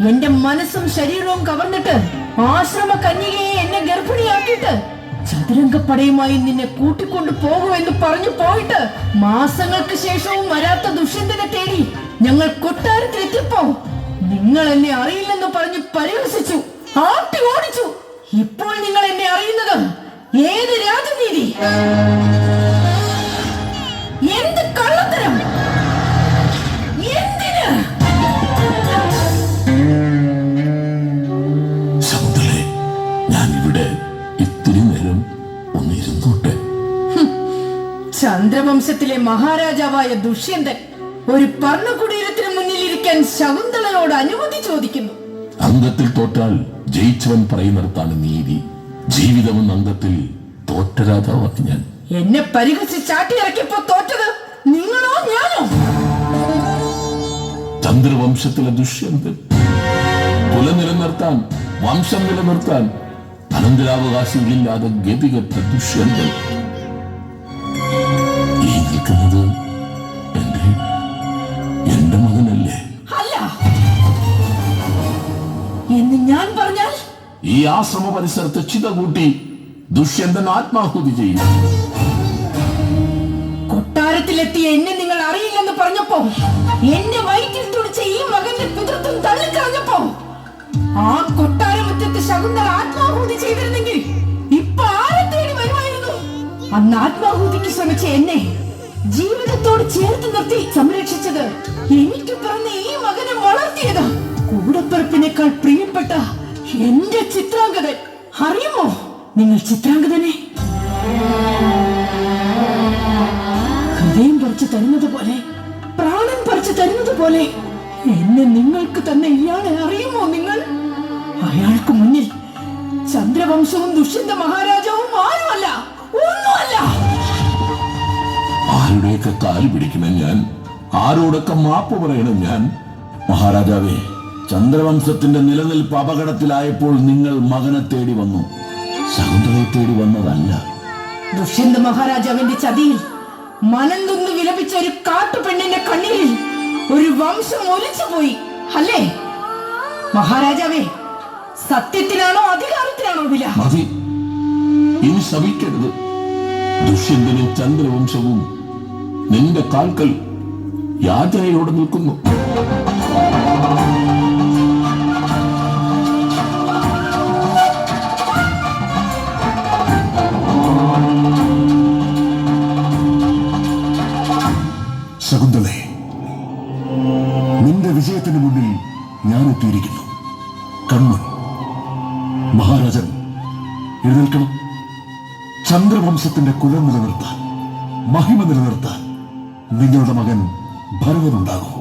എന്റെ മനസ്സും ശരീരവും കവർന്നിട്ട് ആശ്രമ കന്യകയെ എന്നെ ഗർഭിണിയാക്കിയിട്ട് ചതുരംഗപ്പടയുമായി നിന്നെ കൂട്ടിക്കൊണ്ടു പോകുമെന്ന് പറഞ്ഞു പോയിട്ട് മാസങ്ങൾക്ക് ശേഷവും വരാത്ത ദുഷ്യന്തനെ തേടി ഞങ്ങൾ കൊട്ടാരത്തിലെത്തിയപ്പോ നിങ്ങൾ എന്നെ അറിയില്ലെന്ന് പറഞ്ഞ് പരിഹസിച്ചു ആട്ടി ഓടിച്ചു. ഇപ്പോൾ നിങ്ങൾ എന്നെ അറിയുന്നത് ഏത് രാജനീതി? ചന്ദ്രവംശത്തിലെ മഹാരാജാവായ ദുഷ്യന്തൻ ഒരു പർണകുടീരത്തിന് മുന്നിൽ ഇരിക്കാൻ ശകുന്തളയോട് അനുമതി ചോദിക്കുന്നു. അംഗത്തിൽ തോറ്റാൽ ജയിച്ചവൻ പറയുന്നിടത്താണ് നീതി. ജീവിതവും അംഗത്തിൽ തോറ്റ രാജാവാണ് ഞാൻ. എന്നെ പരിഹസിച്ച് ചാട്ടിയിറക്കിയപ്പോ തോറ്റത് നിങ്ങളോ ഞാനോ? ചന്ദ്രവംശത്തിലെ ദുഷ്യന്തൻ. കുല നിലനിർത്താൻ വംശം നിലനിർത്താൻ അനന്തരാവകാശികളില്ലാതെ ഗതികെട്ട ദുഷ്യന്തൻ. ഈ നിൽക്കുന്നത് എന്റെ എന്റെ മകനല്ലേ? അല്ല. എന്ന് ഞാൻ പറഞ്ഞാൽ? ഈ ആശ്രമ പരിസരത്ത് ചിത കൂട്ടി ദുഷ്യന്തൻ ആത്മാഹുതി ചെയ്യുന്നു. കൊട്ടാരത്തിലെത്തിയ എന്നെ നിങ്ങൾ അറിയില്ലെന്ന് പറഞ്ഞപ്പോ എന്നെ വയറ്റിൽ തുടിച്ച ഈ മകന്റെ പിതൃത്വം തള്ളിക്കളഞ്ഞപ്പോ ആ കൊട്ടാരമുറ്റത്ത് ശകുന്തള ആത്മാഹൂതി ചെയ്തിരുന്നെങ്കിൽ ഇപ്പൊ അന്ന് ആത്മാഹൂതിക്ക് ശ്രമിച്ച എന്നെ ജീവിതത്തോട് ചേർത്ത് നിർത്തി സംരക്ഷിച്ചത് എനിക്ക് പിറന്ന ഈ മകനെ വളർത്തിയത്. കൂടപ്പിറപ്പിനേക്കാൾ പ്രിയപ്പെട്ട എന്റെ ചിത്രാംഗതൻ അറിയുമോ? നിങ്ങൾ ചിത്രാംഗതനെ ഹൃദയം പറിച്ചു തരുന്നത് പോലെ പ്രാണൻ പറിച്ചു തരുന്നത് പോലെ എന്നെ നിങ്ങൾക്ക് തന്നെ ഇയാളെ അറിയുമോ നിങ്ങൾ? അയാൾക്ക് മുന്നിൽ ചന്ദ്രവംശവും ദുഷ്യന്ത മഹാരാജാവും ആരുമല്ല? ഒന്നുമല്ല. ആരുടെയൊക്കെ കാൽ പിടിക്കണം ഞാൻ ആരോടൊക്കെ മാപ്പ് പറയണം ഞാൻ? മഹാരാജാവേ ചന്ദ്രവംശത്തിന്റെ നിലനിൽപ്പ് അപകടത്തിലായപ്പോൾ നിങ്ങൾ മകനെ തേടി വന്നു. ശകുന്തളയെ തേടി വന്നതല്ല. ദുഷ്യന്ത മഹാരാജാവിന്റെ ചതിയിൽ മനന്തൊന്ന് തുന്ന് വിലപിച്ച ഒരു കാട്ടുപെണ്ണിന്റെ കണ്ണീരിൽ ഒരു വംശം ഒലിച്ചു പോയി അല്ലേ? മഹാരാജാവേ സത്യത്തിനാണോ അധികാരത്തിനാണോ വില? മതി. ഇനി ശവിക്കരുത് ദുഷ്യന്തനും ചന്ദ്രവംശവും നിന്റെ കാൽക്കൽ യാചനയോടെ നിൽക്കുന്നു. ശകുന്തളെ നിന്റെ വിജയത്തിന് മുന്നിൽ ഞാൻ എത്തിയിരിക്കുന്നു. കണ്ണൻ മഹാരാജൻ എഴുന്നേൽക്കണം. ചന്ദ്രവംശത്തിന്റെ കുലം നിലനിർത്താൻ മഹിമ നിലനിർത്താൻ നിങ്ങളുടെ മകൻ ഭരതനുണ്ടാകും.